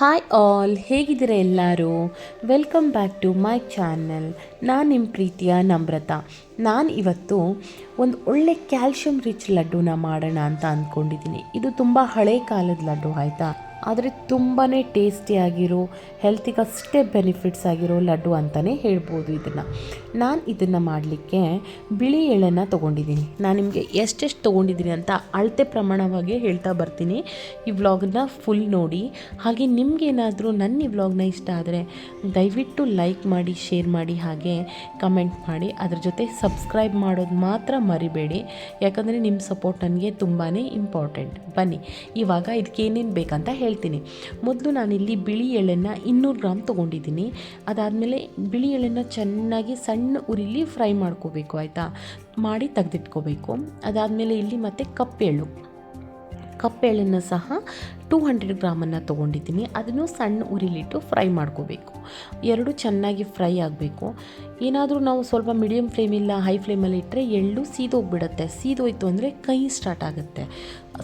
Hi all ಹೇಗಿದ್ದೀರಾ ಎಲ್ಲರೂ? Welcome back to my channel ನಾನು ನಿಮ್ಮ ಪ್ರೀತಿಯ ನಮ್ರತಾ. ನಾನು ಇವತ್ತು ಒಂದು ಒಳ್ಳೆ ಕ್ಯಾಲ್ಶಿಯಂ ರಿಚ್ ಲಡ್ಡುನ ಮಾಡೋಣ ಅಂತ ಅಂದ್ಕೊಂಡಿದ್ದೀನಿ ಇದು ತುಂಬ ಹಳೆ ಕಾಲದ ಲಡ್ಡು, ಆಯಿತಾ? ಆದರೆ ತುಂಬಾ ಟೇಸ್ಟಿಯಾಗಿರೋ ಹೆಲ್ತಿಗೆ ಅಷ್ಟೇ ಬೆನಿಫಿಟ್ಸ್ ಆಗಿರೋ ಲಡ್ಡು ಅಂತಲೇ ಹೇಳ್ಬೋದು ಇದನ್ನು. ನಾನು ಇದನ್ನು ಮಾಡಲಿಕ್ಕೆ ಬಿಳಿ ಎಳೆನ ತೊಗೊಂಡಿದ್ದೀನಿ. ನಾನು ನಿಮಗೆ ಎಷ್ಟೆಷ್ಟು ತೊಗೊಂಡಿದ್ದೀನಿ ಅಂತ ಅಳತೆ ಪ್ರಮಾಣವಾಗಿ ಹೇಳ್ತಾ ಬರ್ತೀನಿ. ಈ ವ್ಲಾಗನ್ನ ಫುಲ್ ನೋಡಿ. ಹಾಗೆ ನಿಮಗೇನಾದರೂ ನನ್ನ ಈ ವ್ಲಾಗ್ನ ಇಷ್ಟ ಆದರೆ ದಯವಿಟ್ಟು ಲೈಕ್ ಮಾಡಿ ಶೇರ್ ಮಾಡಿ, ಹಾಗೆ ಕಮೆಂಟ್ ಮಾಡಿ. ಅದ್ರ ಜೊತೆ ಸಬ್ಸ್ಕ್ರೈಬ್ ಮಾಡೋದು ಮಾತ್ರ ಮರಿಬೇಡಿ. ಯಾಕಂದರೆ ನಿಮ್ಮ ಸಪೋರ್ಟ್ ನನಗೆ ತುಂಬಾ ಇಂಪಾರ್ಟೆಂಟ್ ಬನ್ನಿ, ಇವಾಗ ಇದಕ್ಕೆ ಏನೇನು ಬೇಕಂತ ಹೇಳ್ತೀನಿ. ಮೊದಲು ನಾನಿಲ್ಲಿ ಬಿಳಿ ಎಳ್ಳನ್ನು ಇನ್ನೂರು ಗ್ರಾಮ್ ತೊಗೊಂಡಿದ್ದೀನಿ. ಅದಾದಮೇಲೆ ಬಿಳಿ ಎಳೆನ ಚೆನ್ನಾಗಿ ಸಣ್ಣ ಉರಿಲಿ ಫ್ರೈ ಮಾಡ್ಕೋಬೇಕು, ಆಯಿತಾ? ಮಾಡಿ ತೆಗೆದಿಟ್ಕೋಬೇಕು. ಅದಾದಮೇಲೆ ಇಲ್ಲಿ ಮತ್ತು ಕಪ್ಪೆಳು ಕಪ್ಪೆಳನ್ನು ಸಹ ಟೂ ಹಂಡ್ರೆಡ್ ಗ್ರಾಮನ್ನು ತೊಗೊಂಡಿದ್ದೀನಿ. ಅದನ್ನು ಸಣ್ಣ ಉರಿಲಿಟ್ಟು ಫ್ರೈ ಮಾಡ್ಕೋಬೇಕು. ಎರಡು ಚೆನ್ನಾಗಿ ಫ್ರೈ ಆಗಬೇಕು. ಏನಾದರೂ ನಾವು ಸ್ವಲ್ಪ ಮೀಡಿಯಮ್ ಫ್ಲೇಮಿಲ್ಲ ಹೈ ಫ್ಲೇಮಲ್ಲಿ ಇಟ್ಟರೆ ಎಳ್ಳು ಸೀದೋಗ್ಬಿಡುತ್ತೆ. ಸೀದೋಯ್ತು ಅಂದರೆ ಕಹಿ ಸ್ಟಾರ್ಟ್ ಆಗುತ್ತೆ.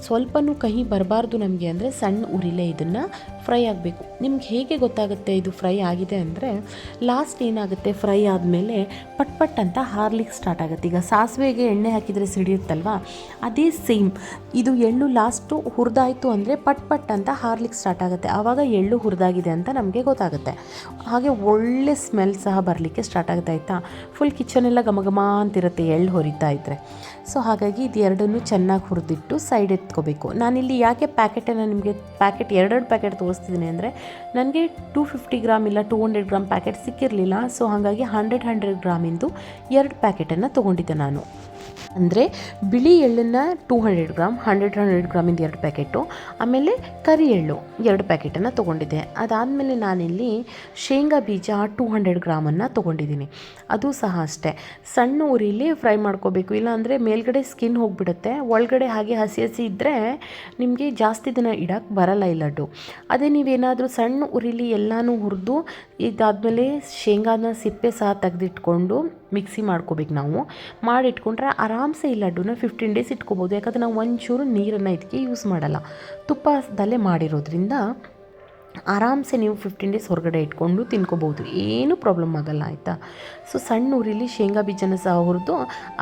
ಸ್ವಲ್ಪನೂ ಕಹಿ ಬರಬಾರ್ದು ನಮಗೆ ಅಂದರೆ ಸಣ್ಣ ಉರಿಲೇ ಇದನ್ನು ಫ್ರೈ ಆಗಬೇಕು. ನಿಮ್ಗೆ ಹೇಗೆ ಗೊತ್ತಾಗುತ್ತೆ ಇದು ಫ್ರೈ ಆಗಿದೆ ಅಂದರೆ ಲಾಸ್ಟ್ ಏನಾಗುತ್ತೆ? ಫ್ರೈ ಆದಮೇಲೆ ಪಟ್ ಪಟ್ ಅಂತ ಹಾರ್ಲಿಕ್ಕೆ ಸ್ಟಾರ್ಟ್ ಆಗುತ್ತೆ. ಈಗ ಸಾಸಿವೆಗೆ ಎಣ್ಣೆ ಹಾಕಿದರೆ ಸಿಡಿಯುತ್ತಲ್ವ? ಅದೇ ಸೇಮ್. ಇದು ಎಳ್ಳು ಲಾಸ್ಟು ಹುರಿದಾಯಿತು ಅಂದರೆ ಪಟ್ ಪಟ್ ಅಂತ ಹಾರ್ಲಿಕ್ಕೆ ಸ್ಟಾರ್ಟ್ ಆಗುತ್ತೆ. ಆವಾಗ ಎಳ್ಳು ಹುರಿದಾಗಿದೆ ಅಂತ ನಮಗೆ ಗೊತ್ತಾಗುತ್ತೆ. ಹಾಗೆ ಒಳ್ಳೆ ಸ್ಮೆಲ್ ಸಹ ಬರಲಿಕ್ಕೆ ಸ್ಟಾರ್ಟ್ ಆಗುತ್ತೆ ಆಯಿತಾ? ಫುಲ್ ಕಿಚನೆಲ್ಲ ಘಮಘಮ ಘಮ ಅಂತಿರುತ್ತೆ ಎಳ್ಳು ಹೊರಿತಾ ಇದ್ದರೆ ಸೊ ಹಾಗಾಗಿ ಇದು ಎರಡನ್ನೂ ಚೆನ್ನಾಗಿ ಹುರಿದಿಟ್ಟು ಸೈಡ್ ಎತ್ಕೋಬೇಕು. ನಾನಿಲ್ಲಿ ಯಾಕೆ ಪ್ಯಾಕೆಟನ್ನು ನಿಮಗೆ ಪ್ಯಾಕೆಟ್ ಎರಡೆರಡು ಪ್ಯಾಕೆಟ್ ತೋರಿಸ್ತಿದ್ದೀನಿ ಅಂದರೆ, ನನಗೆ ಟೂ ಫಿಫ್ಟಿ ಗ್ರಾಮ್ ಇಲ್ಲ ಟೂ ಹಂಡ್ರೆಡ್ ಗ್ರಾಮ್ ಪ್ಯಾಕೆಟ್ ಸಿಕ್ಕಿರಲಿಲ್ಲ. ಸೊ ಹಾಗಾಗಿ ಹಂಡ್ರೆಡ್ ಹಂಡ್ರೆಡ್ ಗ್ರಾಮಿಂದು ಎರಡು ಪ್ಯಾಕೆಟನ್ನು ತೊಗೊಂಡಿದ್ದೆ ನಾನು. ಅಂದರೆ ಬಿಳಿ ಎಳ್ಳನ್ನು two hundred gram hundred hundred ಗ್ರಾಮಿಂದ ಎರಡು ಪ್ಯಾಕೆಟು, ಆಮೇಲೆ ಕರಿ ಎಳ್ಳು ಎರಡು ಪ್ಯಾಕೆಟನ್ನು ತೊಗೊಂಡಿದ್ದೆ. ಅದಾದಮೇಲೆ ನಾನಿಲ್ಲಿ ಶೇಂಗಾ ಬೀಜ ಟೂ ಹಂಡ್ರೆಡ್ ಗ್ರಾಮನ್ನು ತೊಗೊಂಡಿದ್ದೀನಿ. ಅದು ಸಹ ಅಷ್ಟೇ. ಸಣ್ಣ ಉರಿಲಿ ಫ್ರೈ ಮಾಡ್ಕೋಬೇಕು. ಇಲ್ಲಾಂದರೆ ಮೇಲ್ಗಡೆ ಸ್ಕಿನ್ ಹೋಗಿಬಿಡುತ್ತೆ. ಒಳಗಡೆ ಹಾಗೆ ಹಸಿ ಹಸಿ ಇದ್ದರೆ ನಿಮಗೆ ಜಾಸ್ತಿ ದಿನ ಇಡೋಕ್ಕೆ ಬರಲ್ಲ ಈ ಲಡ್ಡು. ಅದೇ ನೀವೇನಾದರೂ ಸಣ್ಣ ಉರಿಲಿ ಎಲ್ಲನೂ ಹುರಿದು ಇದಾದಮೇಲೆ ಶೇಂಗಾನ ಸಿಪ್ಪೆ ಸಹ ತೆಗೆದಿಟ್ಕೊಂಡು ಮಿಕ್ಸಿ ಮಾಡ್ಕೋಬೇಕು ನಾವು. ಮಾಡಿಟ್ಕೊಂಡ್ರೆ ಆರಾಮ್ಸೆ ಈ ಲಡ್ಡುನ ಫಿಫ್ಟೀನ್ ಡೇಸ್ ಇಟ್ಕೋಬೋದು. ಯಾಕಂದರೆ ನಾವು ಒಂಚೂರು ನೀರನ್ನು ಇದಕ್ಕೆ ಯೂಸ್ ಮಾಡಲ್ಲ. ತುಪ್ಪದಲ್ಲೇ ಮಾಡಿರೋದ್ರಿಂದ ಆರಾಮ್ಸೆ ನೀವು ಫಿಫ್ಟೀನ್ ಡೇಸ್ ಹೊರಗಡೆ ಇಟ್ಕೊಂಡು ತಿನ್ಕೋಬೋದು. ಏನೂ ಪ್ರಾಬ್ಲಮ್ ಆಗಲ್ಲ, ಆಯಿತಾ? ಸೊ ಸಣ್ಣ ಊರಿಲಿ ಶೇಂಗಾ ಬೀಜನ ಸಹ ಹುರಿದು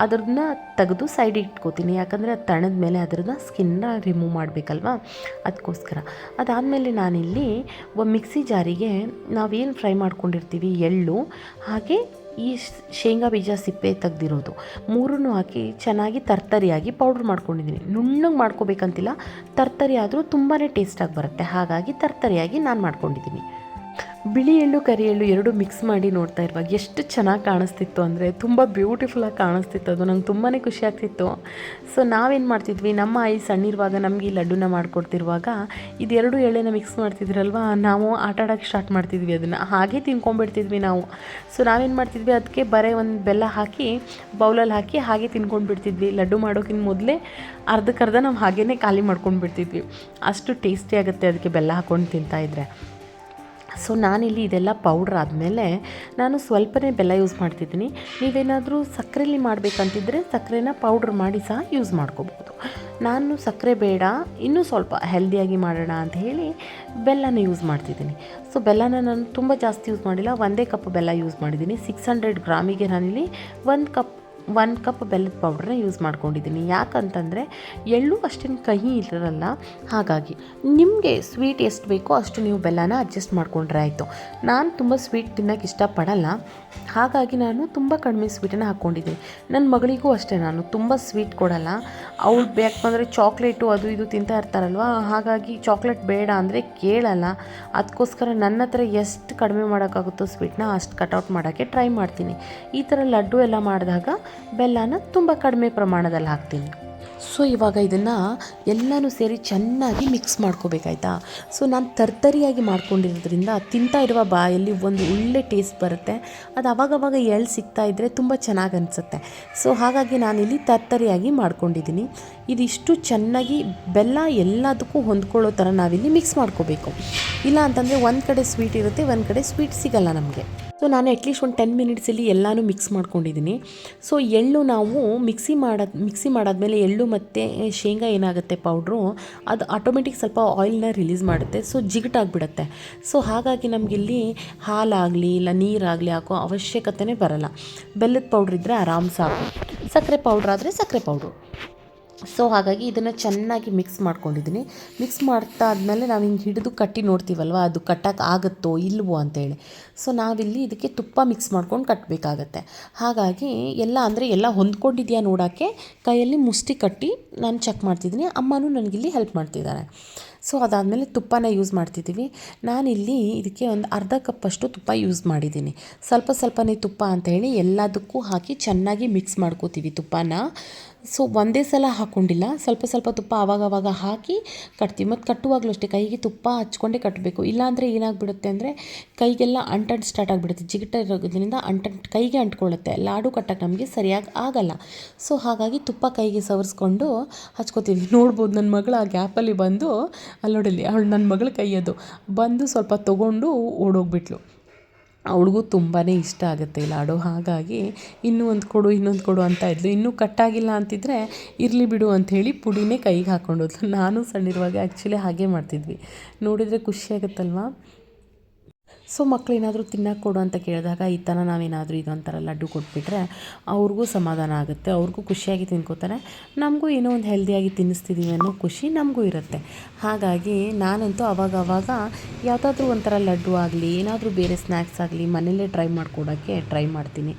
ಅದ್ರನ್ನ ತೆಗೆದು ಸೈಡ್ ಇಟ್ಕೋತೀನಿ. ಯಾಕಂದರೆ ಅದು ತಣದ ಮೇಲೆ ಅದರನ್ನ ಸ್ಕಿನ್ನ ರಿಮೂವ್ ಮಾಡಬೇಕಲ್ವಾ? ಅದಕ್ಕೋಸ್ಕರ ಅದಾದಮೇಲೆ ನಾನಿಲ್ಲಿ ಮಿಕ್ಸಿ ಜಾರಿಗೆ ನಾವೇನು ಫ್ರೈ ಮಾಡ್ಕೊಂಡಿರ್ತೀವಿ ಎಳ್ಳು, ಹಾಗೆ ಈ ಶೇಂಗಾ ಬೀಜ ಸಿಪ್ಪೆ ತೆಗ್ದಿರೋದು. ಮೂರನ್ನು ಹಾಕಿ ಚೆನ್ನಾಗಿ ತರ್ತರಿಯಾಗಿ ಪೌಡ್ರ್ ಮಾಡ್ಕೊಂಡಿದ್ದೀನಿ. ನುಣ್ಣಗೆ ಮಾಡ್ಕೋಬೇಕಂತಿಲ್ಲ, ತರ್ತರಿ ಆದರೂ ತುಂಬಾ ಟೇಸ್ಟಾಗಿ ಬರುತ್ತೆ. ಹಾಗಾಗಿ ತರ್ತರಿಯಾಗಿ ನಾನು ಮಾಡ್ಕೊಂಡಿದ್ದೀನಿ. ಬಿಳಿ ಎಳ್ಳು ಕರಿ ಎಳ್ಳು ಎರಡು ಮಿಕ್ಸ್ ಮಾಡಿ ನೋಡ್ತಾ ಇರುವಾಗ ಎಷ್ಟು ಚೆನ್ನಾಗಿ ಕಾಣಿಸ್ತಿತ್ತು ಅಂದರೆ ತುಂಬ ಬ್ಯೂಟಿಫುಲ್ಲಾಗಿ ಕಾಣಿಸ್ತಿತ್ತು. ಅದು ನಂಗೆ ತುಂಬಾ ಖುಷಿ ಆಗ್ತಿತ್ತು. ಸೊ ನಾವೇನು ಮಾಡ್ತಿದ್ವಿ? ನಮ್ಮ ಆಯಿ ಸಣ್ಣಿರುವಾಗ ನಮಗೆ ಈ ಲಡ್ಡುನ ಮಾಡಿಕೊಡ್ತಿರುವಾಗ ಇದೆರಡು ಎಳ್ಳೆನ ಮಿಕ್ಸ್ ಮಾಡ್ತಿದ್ರಲ್ವ? ನಾವು ಆಟ ಆಡೋಕ್ಕೆ ಸ್ಟಾರ್ಟ್ ಮಾಡ್ತಿದ್ವಿ ಅದನ್ನು. ಹಾಗೆ ತಿನ್ಕೊಂಡ್ಬಿಡ್ತಿದ್ವಿ ನಾವು. ಸೊ ನಾವೇನು ಮಾಡ್ತಿದ್ವಿ? ಅದಕ್ಕೆ ಬರೇ ಒಂದು ಬೆಲ್ಲ ಹಾಕಿ ಬೌಲಲ್ಲಿ ಹಾಕಿ ಹಾಗೆ ತಿನ್ಕೊಂಡ್ಬಿಡ್ತಿದ್ವಿ. ಲಡ್ಡು ಮಾಡೋಕ್ಕಿಂತ ಮೊದಲೇ ಅರ್ಧಕ್ಕರ್ಧ ನಾವು ಹಾಗೇ ಖಾಲಿ ಮಾಡ್ಕೊಂಡು ಬಿಡ್ತಿದ್ವಿ ಅಷ್ಟು ಟೇಸ್ಟಿ ಆಗುತ್ತೆ ಅದಕ್ಕೆ ಬೆಲ್ಲ ಹಾಕ್ಕೊಂಡು ತಿಂತಾಯಿದ್ರೆ ಸೊ ನಾನಿಲ್ಲಿ ಇದೆಲ್ಲ ಪೌಡ್ರ್ ಆದಮೇಲೆ ನಾನು ಸ್ವಲ್ಪನೇ ಬೆಲ್ಲ ಯೂಸ್ ಮಾಡ್ತಿದ್ದೀನಿ. ನೀವೇನಾದರೂ ಸಕ್ಕರೆಲಿ ಮಾಡಬೇಕಂತಿದ್ರೆ ಸಕ್ಕರೆನ ಪೌಡ್ರ್ ಮಾಡಿ ಸಹ ಯೂಸ್ ಮಾಡ್ಕೋಬೋದು ನಾನು ಸಕ್ಕರೆ ಬೇಡ, ಇನ್ನೂ ಸ್ವಲ್ಪ ಹೆಲ್ದಿಯಾಗಿ ಮಾಡೋಣ ಅಂತ ಹೇಳಿ ಬೆಲ್ಲನ ಯೂಸ್ ಮಾಡ್ತಿದ್ದೀನಿ. ಸೊ ಬೆಲ್ಲನ ನಾನು ತುಂಬ ಜಾಸ್ತಿ ಯೂಸ್ ಮಾಡಿಲ್ಲ, ಒಂದೇ ಕಪ್ ಬೆಲ್ಲ ಯೂಸ್ ಮಾಡಿದ್ದೀನಿ. ಸಿಕ್ಸ್ ಹಂಡ್ರೆಡ್ ಗ್ರಾಮಿಗೆ ನಾನಿಲ್ಲಿ ಒಂದು ಕಪ್ ಒನ್ ಕಪ್ ಬೆಲ್ಲದ ಪೌಡ್ರನ್ನ ಯೂಸ್ ಮಾಡ್ಕೊಂಡಿದ್ದೀನಿ. ಯಾಕಂತಂದರೆ ಎಳ್ಳು ಅಷ್ಟೇನು ಕಹಿ ಇರಲ್ಲ. ಹಾಗಾಗಿ ನಿಮಗೆ ಸ್ವೀಟ್ ಎಷ್ಟು ಬೇಕೋ ಅಷ್ಟು ನೀವು ಬೆಲ್ಲನ ಅಡ್ಜಸ್ಟ್ ಮಾಡಿಕೊಂಡ್ರೆ ಆಯಿತು. ನಾನು ತುಂಬ ಸ್ವೀಟ್ ತಿನ್ನೋಕ್ಕೆ ಇಷ್ಟಪಡಲ್ಲ. ಹಾಗಾಗಿ ನಾನು ತುಂಬ ಕಡಿಮೆ ಸ್ವೀಟನ್ನು ಹಾಕ್ಕೊಂಡಿದ್ದೀನಿ ನನ್ನ ಮಗಳಿಗೂ ಅಷ್ಟೇ, ನಾನು ತುಂಬ ಸ್ವೀಟ್ ಕೊಡಲ್ಲ. ಅವಳು ಬೇಕಂದರೆ ಚಾಕ್ಲೇಟು ಅದು ಇದು ತಿಂತಾ ಇರ್ತಾರಲ್ವ? ಹಾಗಾಗಿ ಚಾಕ್ಲೇಟ್ ಬೇಡ ಅಂದರೆ ಕೇಳಲ್ಲ. ಅದಕ್ಕೋಸ್ಕರ ನನ್ನ ಹತ್ರ ಎಷ್ಟು ಕಡಿಮೆ ಮಾಡೋಕ್ಕಾಗುತ್ತೋ ಸ್ವೀಟ್ನ ಅಷ್ಟು ಕಟ್ಔಟ್ ಮಾಡೋಕ್ಕೆ ಟ್ರೈ ಮಾಡ್ತೀನಿ. ಈ ಥರ ಲಡ್ಡು ಎಲ್ಲ ಮಾಡಿದಾಗ ಬೆಲ್ಲನ ತುಂಬ ಕಡಿಮೆ ಪ್ರಮಾಣದಲ್ಲಿ ಹಾಕ್ತೀನಿ. ಸೊ ಇವಾಗ ಇದನ್ನು ಎಲ್ಲನೂ ಸೇರಿ ಚೆನ್ನಾಗಿ ಮಿಕ್ಸ್ ಮಾಡ್ಕೋಬೇಕಾಯ್ತಾ? ಸೊ ನಾನು ತರ್ತರಿಯಾಗಿ ಮಾಡ್ಕೊಂಡಿರೋದ್ರಿಂದ ತಿಂತಾ ಇರುವ ಬಾಯಲ್ಲಿ ಒಂದು ಒಳ್ಳೆ ಟೇಸ್ಟ್ ಬರುತ್ತೆ. ಅದು ಅವಾಗವಾಗ ಎಳ್ಳು ಸಿಗ್ತಾ ಇದ್ದರೆ ತುಂಬ ಚೆನ್ನಾಗಿ ಅನಿಸುತ್ತೆ. ಸೊ ಹಾಗಾಗಿ ನಾನಿಲ್ಲಿ ತರ್ತರಿಯಾಗಿ ಮಾಡ್ಕೊಂಡಿದ್ದೀನಿ ಇದಿಷ್ಟು ಚೆನ್ನಾಗಿ ಬೆಲ್ಲ ಎಲ್ಲದಕ್ಕೂ ಹೊಂದ್ಕೊಳ್ಳೋ ಥರ ನಾವಿಲ್ಲಿ ಮಿಕ್ಸ್ ಮಾಡ್ಕೋಬೇಕು. ಇಲ್ಲ ಅಂತಂದರೆ ಒಂದು ಕಡೆ ಸ್ವೀಟ್ ಇರುತ್ತೆ, ಒಂದು ಕಡೆ ಸ್ವೀಟ್ ಸಿಗಲ್ಲ ನಮಗೆ. ಸೊ ನಾನು ಅಟ್ಲೀಸ್ಟ್ ಒಂದು ಟೆನ್ ಮಿನಿಟ್ಸಲ್ಲಿ ಎಲ್ಲನೂ ಮಿಕ್ಸ್ ಮಾಡ್ಕೊಂಡಿದ್ದೀನಿ ಸೊ ಎಳ್ಳು ನಾವು ಮಿಕ್ಸಿ ಮಾಡೋದು ಮಿಕ್ಸಿ ಮಾಡಾದ್ಮೇಲೆ ಎಳ್ಳು ಮತ್ತು ಶೇಂಗಾ ಏನಾಗುತ್ತೆ ಪೌಡ್ರು ಅದು ಆಟೋಮೆಟಿಕ್ ಸ್ವಲ್ಪ ಆಯಿಲ್ನ ರಿಲೀಸ್ ಮಾಡುತ್ತೆ. ಸೊ ಜಿಗಟಾಗ್ಬಿಡುತ್ತೆ. ಸೊ ಹಾಗಾಗಿ ನಮಗಿಲ್ಲಿ ಹಾಲಾಗಲಿ ಇಲ್ಲ ನೀರಾಗಲಿ ಹಾಕೋ ಅವಶ್ಯಕತೆನೇ ಬರಲ್ಲ. ಬೆಲ್ಲದ ಪೌಡ್ರ್ ಇದ್ದರೆ ಆರಾಮ್ ಸಾಕು ಸಕ್ಕರೆ ಪೌಡ್ರ್ ಆದರೆ ಸಕ್ಕರೆ ಪೌಡ್ರು ಸೊ ಹಾಗಾಗಿ ಇದನ್ನು ಚೆನ್ನಾಗಿ ಮಿಕ್ಸ್ ಮಾಡ್ಕೊಂಡಿದ್ದೀನಿ. ಮಿಕ್ಸ್ ಮಾಡ್ತಾ ಆದಮೇಲೆ ನಾವು ಹಿಂಗೆ ಹಿಡಿದು ಕಟ್ಟಿ ನೋಡ್ತೀವಲ್ವ, ಅದು ಕಟ್ಟಕ್ಕೆ ಆಗುತ್ತೋ ಇಲ್ವೋ ಅಂತೇಳಿ. ಸೊ ನಾವಿಲ್ಲಿ ಇದಕ್ಕೆ ತುಪ್ಪ ಮಿಕ್ಸ್ ಮಾಡ್ಕೊಂಡು ಕಟ್ಟಬೇಕಾಗತ್ತೆ ಹಾಗಾಗಿ ಎಲ್ಲ ಅಂದರೆ ಎಲ್ಲ ಹೊಂದ್ಕೊಂಡಿದೆಯಾ ನೋಡೋಕ್ಕೆ, ಕೈಯಲ್ಲಿ ಮುಷ್ಟಿ ಕಟ್ಟಿ ನಾನು ಚೆಕ್ ಮಾಡ್ತಿದ್ದೀನಿ. ಅಮ್ಮನೂ ನನಗಿಲ್ಲಿ ಹೆಲ್ಪ್ ಮಾಡ್ತಿದ್ದಾರೆ. ಸೊ ಅದಾದಮೇಲೆ ತುಪ್ಪನ ಯೂಸ್ ಮಾಡ್ತಿದ್ದೀವಿ ನಾನಿಲ್ಲಿ ಇದಕ್ಕೆ ಒಂದು ಅರ್ಧ ಕಪ್ಪಷ್ಟು ತುಪ್ಪ ಯೂಸ್ ಮಾಡಿದ್ದೀನಿ. ಸ್ವಲ್ಪ ಸ್ವಲ್ಪನೇ ತುಪ್ಪ ಅಂತ ಹೇಳಿ ಎಲ್ಲದಕ್ಕೂ ಹಾಕಿ ಚೆನ್ನಾಗಿ ಮಿಕ್ಸ್ ಮಾಡ್ಕೋತೀವಿ ತುಪ್ಪನ. ಸೊ ಒಂದೇ ಸಲ ಹಾಕ್ಕೊಂಡಿಲ್ಲ ಸ್ವಲ್ಪ ಸ್ವಲ್ಪ ತುಪ್ಪ ಆವಾಗವಾಗ ಹಾಕಿ ಕಟ್ತೀವಿ. ಮತ್ತು ಕಟ್ಟುವಾಗಲೂ ಅಷ್ಟೇ ಕೈಗೆ ತುಪ್ಪ ಹಚ್ಕೊಂಡೇ ಕಟ್ಟಬೇಕು. ಇಲ್ಲಾಂದರೆ ಏನಾಗ್ಬಿಡುತ್ತೆ ಅಂದರೆ ಕೈಗೆಲ್ಲ ಅಂಟಂಟು ಸ್ಟಾರ್ಟ್ ಆಗಿಬಿಡುತ್ತೆ. ಜಿಗಿಟ ಇರೋದ್ರಿಂದ ಅಂಟಂಟು ಕೈಗೆ ಅಂಟ್ಕೊಳ್ಳುತ್ತೆ. ಲಾಡು ಕಟ್ಟಕ್ಕೆ ನಮಗೆ ಸರಿಯಾಗಿ ಆಗಲ್ಲ. ಸೊ ಹಾಗಾಗಿ ತುಪ್ಪ ಕೈಗೆ ಸವರಿಸ್ಕೊಂಡು ಹಚ್ಕೋತೀವಿ. ನೋಡ್ಬೋದು ನನ್ನ ಮಗಳು ಆ ಗ್ಯಾಪಲ್ಲಿ ಬಂದು ಅಲ್ಲೋಡಲಿ ಅವಳು ನನ್ನ ಮಗಳ ಕೈಯದು. ಬಂದು ಸ್ವಲ್ಪ ತೊಗೊಂಡು ಓಡೋಗ್ಬಿಟ್ಲು. ಅವಳಿಗೂ ತುಂಬಾ ಇಷ್ಟ ಆಗುತ್ತೆ. ಈ ಲಾಡು ಹಾಗಾಗಿ ಇನ್ನೂ ಒಂದು ಕೊಡು, ಇನ್ನೊಂದು ಕೊಡು ಅಂತ ಇದ್ಲು. ಇನ್ನೂ ಕಟ್ಟಾಗಿಲ್ಲ ಅಂತಿದ್ದರೆ ಇರಲಿ ಬಿಡು ಅಂಥೇಳಿ ಪುಡಿನೇ ಕೈಗೆ ಹಾಕ್ಕೊಂಡೋದ್ಲು ನಾನು ಸಣ್ಣಿರುವಾಗ ಆ್ಯಕ್ಚುಲಿ ಹಾಗೆ ಮಾಡ್ತಿದ್ವಿ. ನೋಡಿದರೆ ಖುಷಿ ಆಗುತ್ತಲ್ವಾ? ಸೊ ಮಕ್ಳು ಏನಾದರೂ ತಿನ್ನಕ್ಕೆ ಕೊಡು ಅಂತ ಕೇಳಿದಾಗ, ಈ ಥರ ನಾವೇನಾದರೂ ಇದೊಂಥರ ಲಡ್ಡು ಕೊಟ್ಬಿಟ್ರೆ ಅವ್ರಿಗೂ ಸಮಾಧಾನ ಆಗುತ್ತೆ, ಅವ್ರಿಗೂ ಖುಷಿಯಾಗಿ ತಿನ್ಕೋತಾರೆ, ನಮಗೂ ಏನೋ ಒಂದು ಹೆಲ್ದಿಯಾಗಿ ತಿನ್ನಿಸ್ತಿದ್ದೀವಿ ಅನ್ನೋ ಖುಷಿ ನಮಗೂ ಇರುತ್ತೆ. ಹಾಗಾಗಿ ನಾನಂತೂ ಅವಾಗ ಅವಾಗ ಯಾವುದಾದ್ರೂ ಒಂಥರ ಲಡ್ಡು ಆಗಲಿ, ಏನಾದರೂ ಬೇರೆ ಸ್ನ್ಯಾಕ್ಸ್ ಆಗಲಿ ಮನೇಲೇ ಟ್ರೈ ಮಾಡ್ಕೊಡೋಕ್ಕೆ ಟ್ರೈ ಮಾಡ್ತೀನಿ.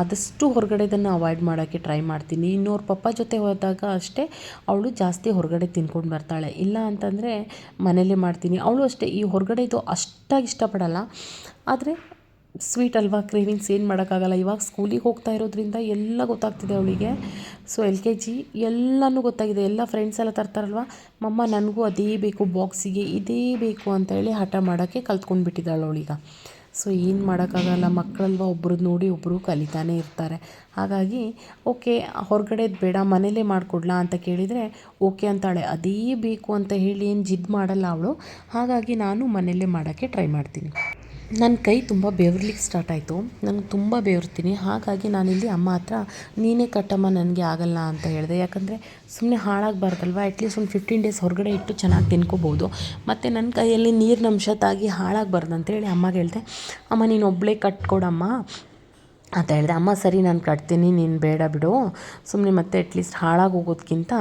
ಆದಷ್ಟು ಹೊರಗಡೆದನ್ನು ಅವಾಯ್ಡ್ ಮಾಡೋಕ್ಕೆ ಟ್ರೈ ಮಾಡ್ತೀನಿ. ಇನ್ನೋರ ಪಪ್ಪ ಜೊತೆ ಹೋದಾಗ ಅಷ್ಟೇ ಅವಳು ಜಾಸ್ತಿ ಹೊರಗಡೆ ತಿನ್ಕೊಂಡು ಬರ್ತಾಳೆ. ಇಲ್ಲ ಅಂತಂದರೆ ಮನೇಲೇ ಮಾಡ್ತೀನಿ. ಅವಳು ಅಷ್ಟೇ, ಈ ಹೊರಗಡೆದು ಅಷ್ಟಾಗಿ ಇಷ್ಟಪಡಲ್ಲ. ಆದರೆ ಸ್ವೀಟ್ ಅಲ್ವಾ ಕ್ರೇವಿಂಗ್ಸ್ ಏನು ಮಾಡೋಕ್ಕಾಗಲ್ಲ. ಇವಾಗ ಸ್ಕೂಲಿಗೆ ಹೋಗ್ತಾ ಇರೋದ್ರಿಂದ ಎಲ್ಲ ಗೊತ್ತಾಗ್ತಿದೆ ಅವಳಿಗೆ. ಸೊ ಎಲ್ ಕೆ ಜಿ ಎಲ್ಲನೂ ಗೊತ್ತಾಗಿದೆ. ಎಲ್ಲ ಫ್ರೆಂಡ್ಸ್ ಎಲ್ಲ ತರ್ತಾರಲ್ವ? ಮಮ್ಮ, ನನಗೂ ಅದೇ ಬೇಕು ಬಾಕ್ಸಿಗೆ ಇದೇ ಬೇಕು ಅಂತ ಹೇಳಿ ಹಠ ಮಾಡೋಕ್ಕೆ ಕಲ್ತ್ಕೊಂಡು ಬಿಟ್ಟಿದ್ದಾಳು ಅವಳೀಗ. ಸೊ ಏನು ಮಾಡೋಕ್ಕಾಗಲ್ಲ. ಮಕ್ಕಳಲ್ವ? ಒಬ್ರದ್ದು ನೋಡಿ ಒಬ್ಬರು ಕಲಿತಾನೇ ಇರ್ತಾರೆ. ಹಾಗಾಗಿ, ಓಕೆ ಹೊರಗಡೆದು ಬೇಡ, ಮನೇಲೇ ಮಾಡಿಕೊಡ್ಲಾ ಅಂತ ಕೇಳಿದರೆ, ಓಕೆ ಅಂತಾಳೆ. ಅದೇ ಬೇಕು ಅಂತ ಹೇಳಿ ಏನು ಜಿದ್ದು ಮಾಡಲ್ಲ ಅವಳು. ಹಾಗಾಗಿ ನಾನು ಮನೆಯಲ್ಲೇ ಮಾಡೋಕ್ಕೆ ಟ್ರೈ ಮಾಡ್ತೀನಿ. ನನ್ನ ಕೈ ತುಂಬ ಬೆವರ್ಲಿಕ್ಕೆ ಸ್ಟಾರ್ಟ್ ಆಯಿತು. ನನಗೆ ತುಂಬ ಬೆವರ್ತೀನಿ. ಹಾಗಾಗಿ ನಾನಿಲ್ಲಿ ಅಮ್ಮ ಹತ್ರ, ನೀನೇ ಕಟ್ಟಮ್ಮ, ನನಗೆ ಆಗಲ್ಲ ಅಂತ ಹೇಳಿದೆ. ಯಾಕಂದರೆ ಸುಮ್ಮನೆ ಹಾಳಾಗಬಾರ್ದಲ್ವ? ಅಟ್ಲೀಸ್ಟ್ ಒಂದು ಫಿಫ್ಟೀನ್ ಡೇಸ್ ಹೊರಗಡೆ ಇಟ್ಟು ಚೆನ್ನಾಗಿ ತಿನ್ಕೋಬೋದು. ಮತ್ತು ನನ್ನ ಕೈಯಲ್ಲಿ ನೀರಿನ ಅಂಶ ತಾಗಿ ಹಾಳಾಗಬಾರ್ದು ಅಂತೇಳಿ ಅಮ್ಮಗೆ ಹೇಳಿದೆ, ಅಮ್ಮ, ನೀನು ಒಬ್ಬಳೇ ಕಟ್ಕೊಡಮ್ಮ. ಅಂತ ಹೇಳಿದೆ, ಅಮ್ಮ ಸರಿ, ನಾನು ಕಟ್ತೀನಿ, ನೀನು ಬೇಡ ಬಿಡು. ಸುಮ್ಮನೆ ಮತ್ತೆ ಅಟ್ಲೀಸ್ಟ್ ಹಾಳಾಗಿ ಹೋಗೋದಕ್ಕಿಂತ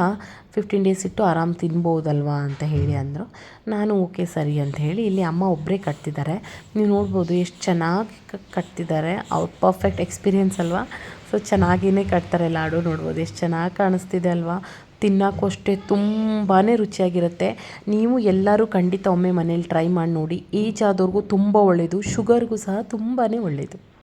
ಫಿಫ್ಟೀನ್ ಡೇಸ್ ಇಟ್ಟು ಆರಾಮ್ ತಿನ್ಬೋದಲ್ವಾ ಅಂತ ಹೇಳಿ ಅಂದರು. ನಾನು ಓಕೆ, ಸರಿ ಅಂತ ಹೇಳಿ ಇಲ್ಲಿ ಅಮ್ಮ ಒಬ್ಬರೇ ಕಟ್ತಿದ್ದಾರೆ. ನೀವು ನೋಡ್ಬೋದು ಎಷ್ಟು ಚೆನ್ನಾಗಿ ಕಟ್ತಿದ್ದಾರೆ. ಅವ್ರು ಪರ್ಫೆಕ್ಟ್ ಎಕ್ಸ್ಪೀರಿಯೆನ್ಸ್ ಅಲ್ವಾ? ಸೊ ಚೆನ್ನಾಗಿಯೇ ಕಟ್ತಾರೆ ಲಾಡು, ನೋಡ್ಬೋದು ಎಷ್ಟು ಚೆನ್ನಾಗಿ ಕಾಣಿಸ್ತಿದೆ ಅಲ್ವಾ? ತಿನ್ನೋಕ್ಕೂ ಅಷ್ಟೇ ತುಂಬಾ ರುಚಿಯಾಗಿರುತ್ತೆ. ನೀವು ಎಲ್ಲರೂ ಖಂಡಿತ ಒಮ್ಮೆ ಮನೇಲಿ ಟ್ರೈ ಮಾಡಿ ನೋಡಿ. ಏಜ್ ಆದವ್ರಿಗೂ ತುಂಬ ಒಳ್ಳೆಯದು ಶುಗರ್ಗೂ ಸಹ ತುಂಬಾ ಒಳ್ಳೆಯದು